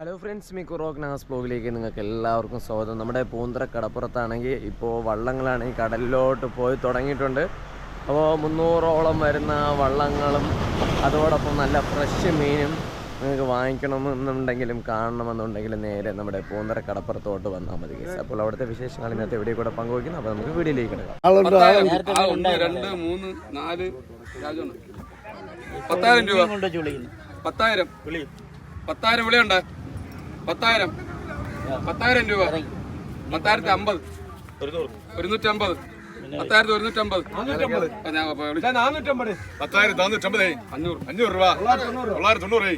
Hello friends Mikku rock നാസ് ബ്ലോഗിലേക്ക് നിങ്ങൾക്ക് എല്ലാവർക്കും സ്വാഗതം. നമ്മുടെ പൂന്തറ കടപ്പുറത്താണെങ്കിൽ ഇപ്പോൾ വള്ളങ്ങളാണെങ്കിൽ കടലിലോട്ട് പോയി തുടങ്ങിയിട്ടുണ്ട്. അപ്പോൾ മുന്നൂറോളം വരുന്ന വള്ളങ്ങളും അതോടൊപ്പം നല്ല ഫ്രഷ് മീനും നിങ്ങൾക്ക് വാങ്ങിക്കണമെന്നുണ്ടെങ്കിലും കാണണമെന്നുണ്ടെങ്കിലും നേരെ നമ്മുടെ പൂന്തറ കടപ്പുറത്തോട്ട് വന്നാൽ മതി. അപ്പോൾ അവിടുത്തെ വിശേഷങ്ങൾ ഇന്നത്തെ വീഡിയോ കൂടെ പങ്കുവയ്ക്കുന്നു. അപ്പോൾ നമുക്ക് വീഡിയോയിലേക്ക് കിടക്കാം. പത്തായിരം രൂപ. പത്തായിരം പത്തായിരം. വിളിയുണ്ട്. പത്തായിരം. പത്തായിരം രൂപ. പത്തായിരത്തി അമ്പത്. ഒരുന്നൂറ്റി അമ്പത് പത്തായിരത്തി ഒരുന്നൂറ്റമ്പത്. പത്തായിരത്തി നാനൂറ്റമ്പത്. അഞ്ഞൂറ്. അഞ്ഞൂറ് രൂപ. തൊള്ളായിരത്തി തൊണ്ണൂറ്.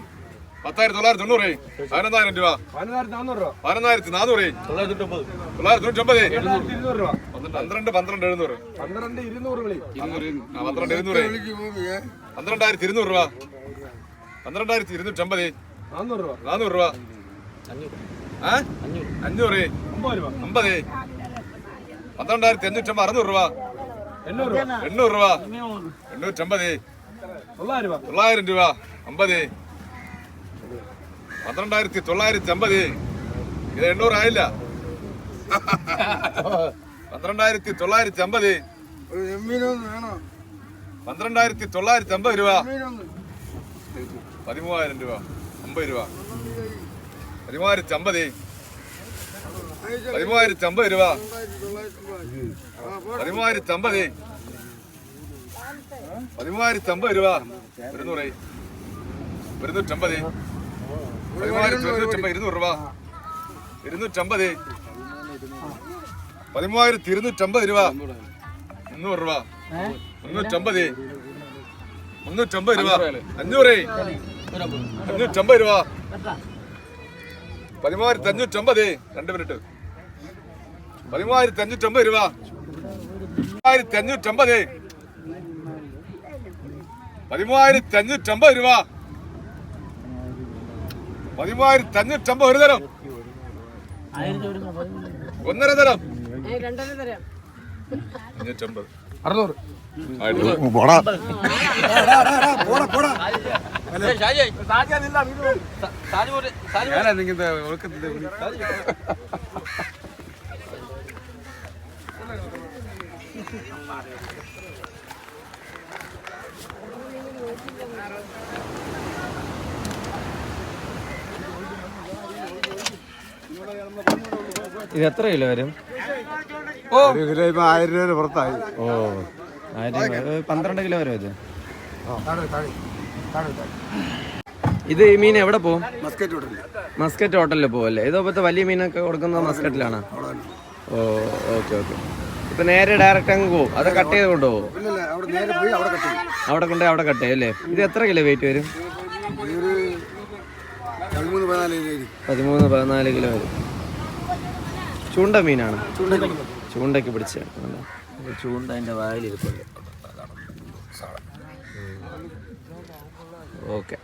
പത്തായിരത്തി തൊള്ളായിരത്തി തൊണ്ണൂറ് പതിനൊന്നായിരം രൂപ. പതിനൊന്നായിരത്തി നാനൂറ് തൊള്ളായിരത്തി തൊണ്ണൂറ്റൊമ്പത് പന്ത്രണ്ട് പന്ത്രണ്ട് എഴുന്നൂറ്. പന്ത്രണ്ട് ഇരുന്നൂറ് പന്ത്രണ്ടായിരത്തി ഇരുന്നൂറ് രൂപ. പന്ത്രണ്ടായിരത്തി ഇരുന്നൂറ്റമ്പത് നാനൂറ് രൂപ. അഞ്ഞൂറ് അമ്പത് പന്ത്രണ്ടായിരത്തി അഞ്ഞൂറ്റമ്പത് അറുന്നൂറ് രൂപ. എണ്ണൂറ് രൂപ. എണ്ണൂറ്റമ്പത് തൊള്ളായിരം രൂപ. അമ്പത് പന്ത്രണ്ടായിരത്തി തൊള്ളായിരത്തി അമ്പത്. ഇത് എണ്ണൂറായില്ല. പന്ത്രണ്ടായിരത്തി തൊള്ളായിരത്തി അമ്പത് പന്ത്രണ്ടായിരത്തി തൊള്ളായിരത്തി അമ്പത് രൂപ. പതിമൂവായിരം രൂപ. അമ്പത് രൂപ. പതിമൂവായിരത്തി അമ്പത്. പതിമൂവായിരത്തി അമ്പത് രൂപ. പതിമൂവായിരത്തി അമ്പത്. പതിമൂവായിരത്തി അമ്പത് രൂപ. ഒരുന്നൂറ്. ഇരുന്നൂറ്റമ്പത് പതിമൂവായിരത്തി ഇരുന്നൂറ് രൂപ. ഇരുന്നൂറ്റമ്പത്. പതിമൂവായിരത്തി ഇരുന്നൂറ്റമ്പത് രൂപ. മുന്നൂറ് രൂപ. മുന്നൂറ്റമ്പത്. മുന്നൂറ്റമ്പത് രൂപ. അഞ്ഞൂറ്. അഞ്ഞൂറ്റമ്പത് രൂപ. പതിമൂവായിരത്തി അഞ്ഞൂറ്റമ്പത്. രണ്ട് മിനിറ്റ്. പതിമൂവായിരത്തി അഞ്ഞൂറ്റമ്പത് രൂപ. പതിമൂവായിരത്തി അഞ്ഞൂറ്റമ്പത്. പതിമൂവായിരത്തി അഞ്ഞൂറ്റമ്പത് രൂപ. പതിമൂവായിരത്തി അഞ്ഞൂറ്റമ്പത് ഒരു തരം. ഒന്നര തരം. അഞ്ഞൂറ്റമ്പത്. അറുന്നൂറ്. ഞാനെന്തെങ്കിലും ഇത് എത്ര കിലോ വരും? ഒരു കിലോ ഇപ്പൊ ആയിരം രൂപ പുറത്തായി. ഓ ആയിരം ഇത് പന്ത്രണ്ട് കിലോ വരും ഇത്? ഇത് ഈ മീൻ എവിടെ പോകും മസ്കറ്റ് ഹോട്ടലിൽ പോവല്ലേ? ഇതോപ്പത്തെ വലിയ മീനൊക്കെ കൊടുക്കുന്നത് മസ്കറ്റിലാണ്? ഓ ഓക്കെ ഓക്കെ. ഇപ്പൊ നേരെ ഡയറക്റ്റ് അങ്ങ് പോകും അത് കട്ട് ചെയ്ത് കൊണ്ടുപോകും ഇല്ലല്ല അവിടെ നേരെ പോയി അവിടെ കട്ട് ചെയ്യും. അവിടെ കൊണ്ടുപോയി അവിടെ കട്ട് ചെയ്യും അല്ലേ? ഇത് എത്ര കിലോ വെയിറ്റ് വരും. പതിമൂന്ന് പതിനാല് കിലോ വരും. ചൂണ്ട മീനാണ്. ചൂണ്ടയ്ക്ക് പിടിച്ച. ചൂണ്ട അതിന്റെ വായിലിരിപ്പുണ്ട്. ഓക്കെ.